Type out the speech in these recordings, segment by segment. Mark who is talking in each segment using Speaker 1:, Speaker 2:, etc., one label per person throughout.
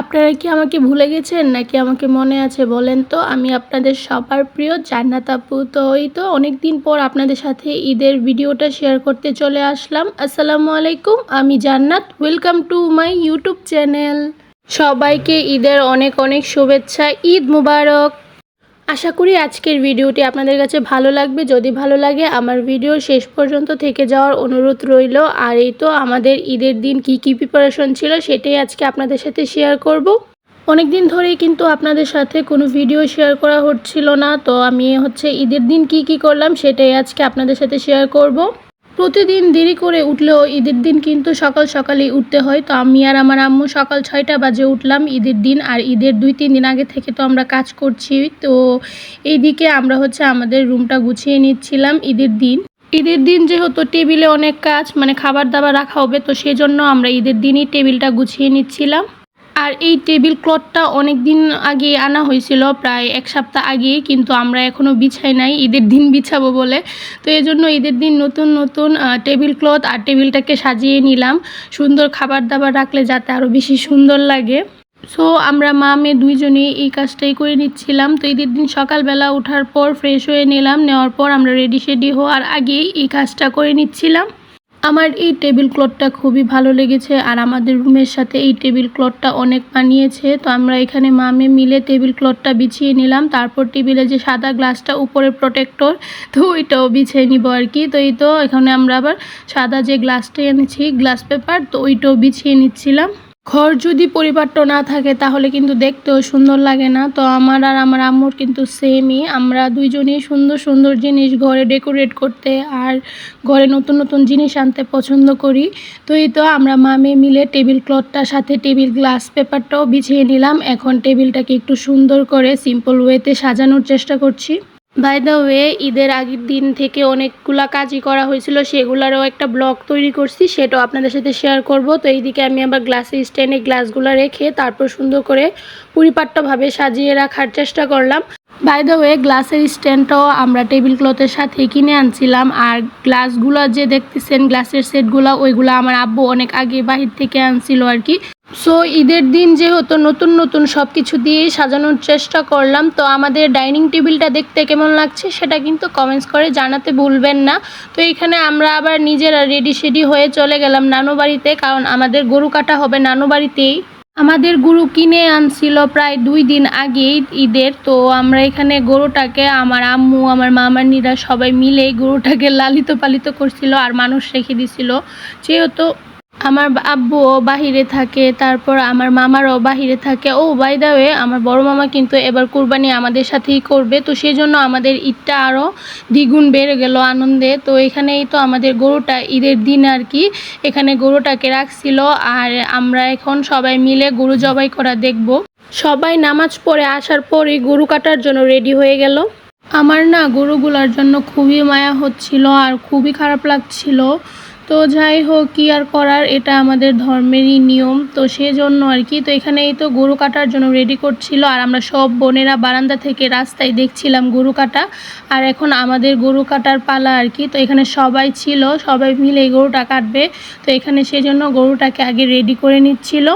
Speaker 1: আপনারা কি আমাকে ভুলে গেছেন? নাকি আমাকে মনে আছে? বলেন তো, আমি আপনাদের সবার প্রিয় জান্নাত আপু। তো ওই তো অনেক দিন পর আপনাদের সাথে ঈদের ভিডিওটা শেয়ার করতে চলে আসলাম। আসসালামু আলাইকুম, আমি Jannat. Welcome to my YouTube channel সবাইকে ঈদের অনেক অনেক শুভেচ্ছা। ঈদ মুবারক। আশা করি আজকের ভিডিওটি আপনাদের কাছে ভালো লাগবে। যদি ভালো লাগে, আমার ভিডিও শেষ পর্যন্ত থেকে যাওয়ার অনুরোধ রইল। আর এই তো আমাদের ঈদের দিন কি কি প্রিপারেশন ছিল সেটাই আজকে আপনাদের সাথে শেয়ার করব। অনেক দিন ধরেই কিন্তু আপনাদের সাথে কোনো ভিডিও শেয়ার করা হচ্ছিল না। তো আমি হচ্ছে ঈদের দিন কি কি করলাম সেটাই আজকে আপনাদের সাথে শেয়ার করব। প্রতিদিন দেরি করে উঠলেও ঈদের দিন কিন্তু সকাল সকালেই উঠতে হয়। তো আমি আর আমার আম্মু সকাল ছয়টা বাজে উঠলাম ঈদের দিন, আর ঈদের দুই, তিন দিন আগে থেকে তো আমরা কাজ করছি। তো এইদিকে আমরা হচ্ছে আমাদের রুমটা গুছিয়ে নিচ্ছিলাম ঈদের দিন। ঈদের দিন যেহেতু টেবিলে অনেক কাজ মানে খাবার দাবার রাখা হবে, তো সেজন্য আমরা ঈদের দিনই টেবিলটা গুছিয়ে নিচ্ছিলাম। আর এই টেবিল ক্লথটা অনেক দিন আগে আনা হয়েছিল, প্রায় এক সপ্তাহ আগে, কিন্তু আমরা এখনও বিছাই নাই, ঈদের দিন বিছাবো বলে। তো এই জন্য ঈদের দিন নতুন নতুন টেবিল ক্লথ আর টেবিলটাকে সাজিয়ে নিলাম। সুন্দর খাবার দাবার রাখলে যাতে আরও বেশি সুন্দর লাগে। সো, আমরা মা, মেয়ে দুইজনেই এই কাজটাই করে নিচ্ছিলাম। তো ঈদের দিন সকালবেলা ওঠার পর ফ্রেশ হয়ে নিলাম। নেওয়ার পর আমরা রেডি শেডি হওয়ার আগেই এই কাজটা করে নিচ্ছিলাম। আমার এই টেবিল ক্লথটা খুবই ভালো লেগেছে আর আমাদের রুমের সাথে এই টেবিল ক্লথটা অনেক মানিয়েছে তো আমরা এখানে মামে মিলে টেবিল ক্লথটা বিছিয়ে নিলাম। তারপর টেবিলে যে সাদা গ্লাসটা উপরে প্রোটেক্টর তো ওইটাও বিছিয়ে নিব আর কি। তো এই তো এখানে আমরা আবার সাদা যে গ্লাসটা এনেছি গ্লাস পেপার তো ওইটাও বিছিয়ে নিচ্ছিলাম। ঘর যদি পরিবারটা না থাকে, তাহলে কিন্তু দেখতেও সুন্দর লাগে না। তো আমার আর আমার আম্মুর কিন্তু সেমই আমরা দুইজনেই সুন্দর সুন্দর জিনিস ঘরে ডেকোরেট করতে আর ঘরে নতুন নতুন জিনিস আনতে পছন্দ করি। তো এই তো আমরা মামে মিলে টেবিল ক্লথটার সাথে টেবিল গ্লাস পেপারটাও বিছিয়ে নিলাম। এখন টেবিলটাকে একটু সুন্দর করে সিম্পল ওয়েতে সাজানোর চেষ্টা করছি। বাই দ্য ওয়ে ঈদের আগের দিন থেকে অনেকগুলা কাজই করা হয়েছিল, সেগুলারও একটা ব্লগ তৈরি করছি, সেটাও আপনাদের সাথে শেয়ার করব। তো এইদিকে আমি আবার গ্লাসের স্ট্যান্ডে গ্লাসগুলো রেখে তারপর সুন্দর করে পরিপাট্যভাবে সাজিয়ে রাখার চেষ্টা করলাম। বাই দ্য ওয়ে গ্লাসের স্ট্যান্ডটাও আমরা টেবিল ক্লথের সাথে কিনে আনছিলাম। আর গ্লাসগুলো যে দেখতেছেন গ্লাসের সেটগুলো ওইগুলো আমার আব্বু অনেক আগে বাহির থেকে আনছিল আর কি। সো ঈদের দিন যেহেতু নতুন নতুন সব কিছু দিয়ে সাজানোর চেষ্টা করলাম, তো আমাদের ডাইনিং টেবিলটা দেখতে কেমন লাগছে সেটা কিন্তু কমেন্টস করে জানাতে ভুলবেন না। তো এখানে আমরা আবার নিজেরা রেডি শেডি হয়ে চলে গেলাম নানু বাড়িতে, কারণ আমাদের গরু কাটা হবে নানু বাড়িতেই। আমাদের গরু কিনে আনছিল প্রায় দুই দিন আগেই ঈদের, তো আমরা এখানে গরুটাকে, আমার আম্মু, আমার মামানিরা সবাই মিলে গরুটাকে লালিত পালিত করছিল আর মানুষ রেখে দিছিল। যেহেতু আমার আব্বুও বাহিরে থাকে, তারপর আমার মামারও বাহিরে থাকে। ও বাই দা আমার বড় মামা কিন্তু এবার কুরবানি আমাদের সাথেই করবে। তো সেই জন্য আমাদের ঈদটা আরও দ্বিগুণ বেড়ে গেল আনন্দে। তো এখানেই তো আমাদের গরুটা ঈদের দিন আর কি। এখানে গরুটাকে রাখছিল আর আমরা এখন সবাই মিলে গরু জবাই করা দেখব। সবাই নামাজ পড়ে আসার পরই গরু কাটার জন্য রেডি হয়ে গেল। আমার না গরুগুলার জন্য খুবই মায়া হচ্ছিল আর খুবই খারাপ লাগছিল। তো যাই হোক, কী আর করার, এটা আমাদের ধর্মেরই নিয়ম। তো সেজন্য আর কি, তো এখানে এই তো গরু কাটার জন্য রেডি করছিল। আর আমরা সব বোনেরা বারান্দা থেকে রাস্তায় দেখছিলাম গরু কাটা। আর এখন আমাদের গরু কাটার পালা আর কি, তো এখানে সবাই ছিল, সবাই মিলে এই গরুটা কাটবে। তো এখানে সেজন্য গরুটাকে আগে রেডি করে নিচ্ছিল।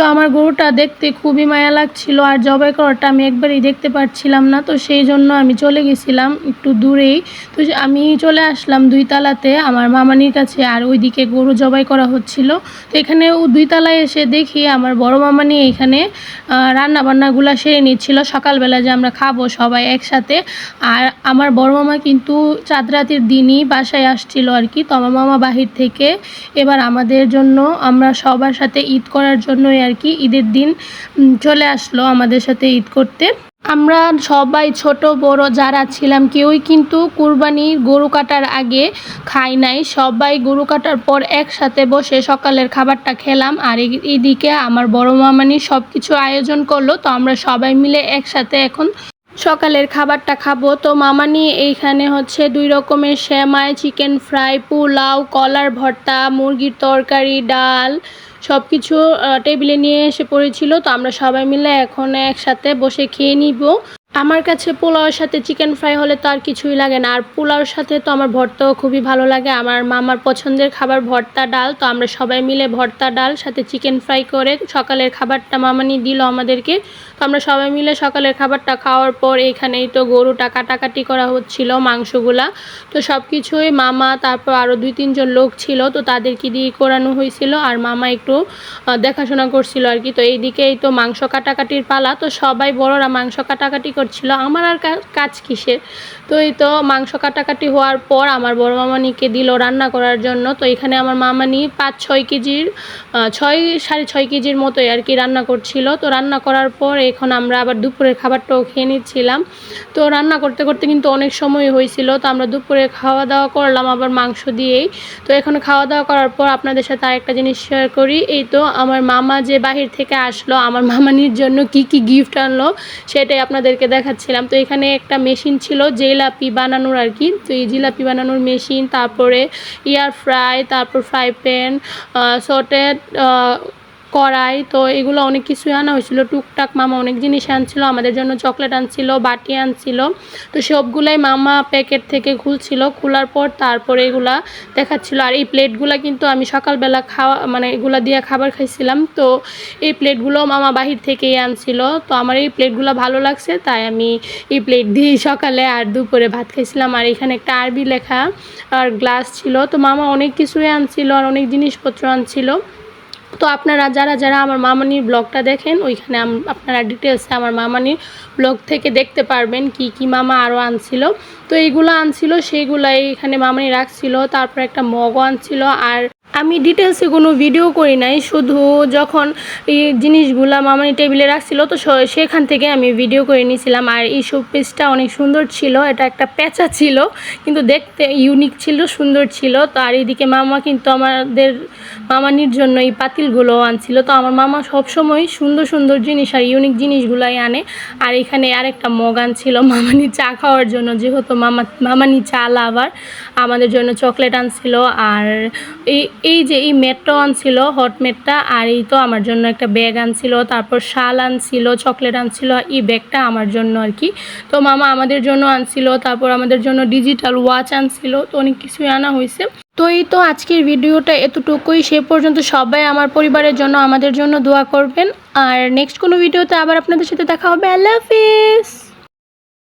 Speaker 1: তো আমার গরুটা দেখতে খুবই মায়া লাগছিল আর জবাই করাটা আমি একবারই দেখতে পাচ্ছিলাম না, তো সেই জন্য আমি চলে গেছিলাম একটু দূরেই। তো আমি চলে আসলাম দুই তালাতে, আমার মামানির কাছে আর ওইদিকে গরু জবাই করা হচ্ছিল। তো এখানে দুই তালায় এসে দেখি আমার বড় মামানি এখানে রান্না বান্নাগুলো সেরে নিচ্ছিল। সকালবেলা যে আমরা খাব সবাই একসাথে। আর আমার বড় মামা কিন্তু চাঁদ রাতের দিনই বাসায় আসছিল আর কি। তো আমার মামা বাহির থেকে এবার আমাদের জন্য আমরা সবার সাথে ঈদ করার জন্যই আর কি ঈদের দিন চলে আসলো আমাদের সাথে ঈদ করতে। আমরা সবাই ছোট, বড়, যারা ছিলাম, কেউই কিন্তু কুরবানির গরু কাটার আগে খাই নাই। সবাই গরু কাটার পর একসাথে বসে সকালের খাবারটা খেলাম। আর এদিকে আমার বড় মামানি সব কিছু আয়োজন করল। তো আমরা সবাই মিলে একসাথে এখন সকালের খাবারটা খাব। তো মামানি এইখানে হচ্ছে দুই রকমের শ্যামাই চিকেন ফ্রাই, পোলাও, কলার ভর্তা, মুরগির তরকারি, ডাল সব কিছু টেবিলে নিয়ে এসে পড়েছিল। তো আমরা সবাই মিলে এখন একসাথে বসে খেয়ে নিব। আমার কাছে পোলাওয়ের সাথে চিকেন ফ্রাই হলে তো আর কিছুই লাগে না। আর পোলাওর সাথে তো আমার ভর্তাও খুবই ভালো লাগে। আমার মামার পছন্দের খাবার ভর্তা ডাল। তো আমরা সবাই মিলে ভর্তা ডাল সাথে চিকেন ফ্রাই করে সকালের খাবারটা মামানি দিল আমাদেরকে। তো আমরা সবাই মিলে সকালের খাবারটা খাওয়ার পর এখানেই তো গরুটা কাটাকাটি করা হচ্ছিল, মাংসগুলা। তো সব কিছুই মামা, তারপর আরও দুই তিনজন লোক ছিল, তো তাদেরকে দিয়ে করানো হয়েছিল। আর মামা একটু দেখাশোনা করছিল আর কি। তো এইদিকেই তো মাংস কাটাকাটির পালা। তো সবাই বড়রা মাংস কাটাকাটি করছিল আমার আর কাজ কিসের? তো এই তো মাংস কাটাকাটি হওয়ার পর আমার বড় মামানিকে দিল রান্না করার জন্য। তো এখানে আমার মামানি পাঁচ, ছয় কেজির ছয়, সাড়ে ছয় কেজির মতোই আর কি রান্না করছিল। তো রান্না করার পর এখন আমরা আবার দুপুরের খাবারটাও খেয়ে নিচ্ছিলাম। তো রান্না করতে করতে কিন্তু অনেক সময় হয়েছিল। তো আমরা দুপুরে খাওয়া দাওয়া করলাম আবার মাংস দিয়েই। তো এখন খাওয়া দাওয়া করার পর আপনাদের সাথে আরেকটা জিনিস শেয়ার করি। এই তো আমার মামা যে বাহির থেকে আসলো, আমার মামানির জন্য কি কি গিফট আনলো সেটাই আপনাদেরকে দেখাচ্ছিলাম। তো এখানে একটা মেশিন ছিল জিলাপি বানানোর আর কি। তো এই জিলাপি বানানোর মেশিন, তারপরে ইয়ার ফ্রাই, তারপর ফ্রাই প্যান সটেড কড়াই, তো এগুলো অনেক কিছুই আনা হয়েছিল। টুকটাক মামা অনেক জিনিস আনছিল, আমাদের জন্য চকলেট আনছিল, বাটি আনছিল। তো সবগুলাই মামা প্যাকেট থেকে খুলছিল, খোলার পর তারপরে এগুলা দেখাচ্ছিল। আর এই প্লেটগুলো কিন্তু আমি সকালবেলা খাওয়া মানে এগুলা দিয়ে খাবার খাইছিলাম। তো এই প্লেটগুলো মামা বাহির থেকেই আনছিল। তো আমার এই প্লেটগুলো ভালো লাগছে, তাই আমি এই প্লেট দিয়েই সকালে আর দুপুরে ভাত খাইছিলাম। আর এখানে একটা আরবি লেখা, আর গ্লাস ছিল। তো মামা অনেক কিছুই আনছিল, আর অনেক জিনিসপত্র আনছিল। তো আপনারা যারা যারা আমার মামানির ব্লগটা দেখেন, ওইখানে আপনারা ডিটেলসে আমার মামানির ব্লগ থেকে দেখতে পারবেন কি কি মামা আরও আনছিল। তো এইগুলো আনছিল সেইগুলাই এখানে মামানি রাখছিল, তারপর একটা মগও আনছিল, আর আমি ডিটেলসে কোনো ভিডিও করি নাই, শুধু যখন এই জিনিসগুলা মামানি টেবিলে রাখছিল, তো সেখান থেকে আমি ভিডিও করে নিয়েছিলাম। আর এই শোপিসটা অনেক সুন্দর ছিল, এটা একটা পেঁচা ছিল, কিন্তু দেখতে ইউনিক ছিল, সুন্দর ছিল। তো আর এইদিকে মামা কিন্তু আমাদের, মামানির জন্য এই পাতিলগুলো আনছিল। তো আমার মামা সবসময় সুন্দর সুন্দর জিনিস আর ইউনিক জিনিসগুলাই আনে। আর এখানে আরেকটা মগ আনছিল, মামানি চা খাওয়ার জন্য, যেহেতু মামা মামানি চা লাভার আমাদের জন্য চকলেট আনছিল। আর এই এই যে এই মেটটাও আনছিল, হট মেটটা আর এই তো আমার জন্য একটা ব্যাগ আনছিল, তারপর শাল আনছিল, চকলেট আনছিল এই ব্যাগটা আমার জন্য আর কি। তো মামা আমাদের জন্য আনছিল, তারপর আমাদের জন্য ডিজিটাল ওয়াচ আনছিল, তো অনেক কিছুই আনা হয়েছে। তো এই তো আজকের ভিডিওটা এতটুকুই, সে পর্যন্ত সবাই আমার পরিবারের জন্য আমাদের জন্য দোয়া করবেন। আর নেক্সট কোনো ভিডিওতে আবার আপনাদের সাথে দেখা হবে। আল্লাহ হাফিজ!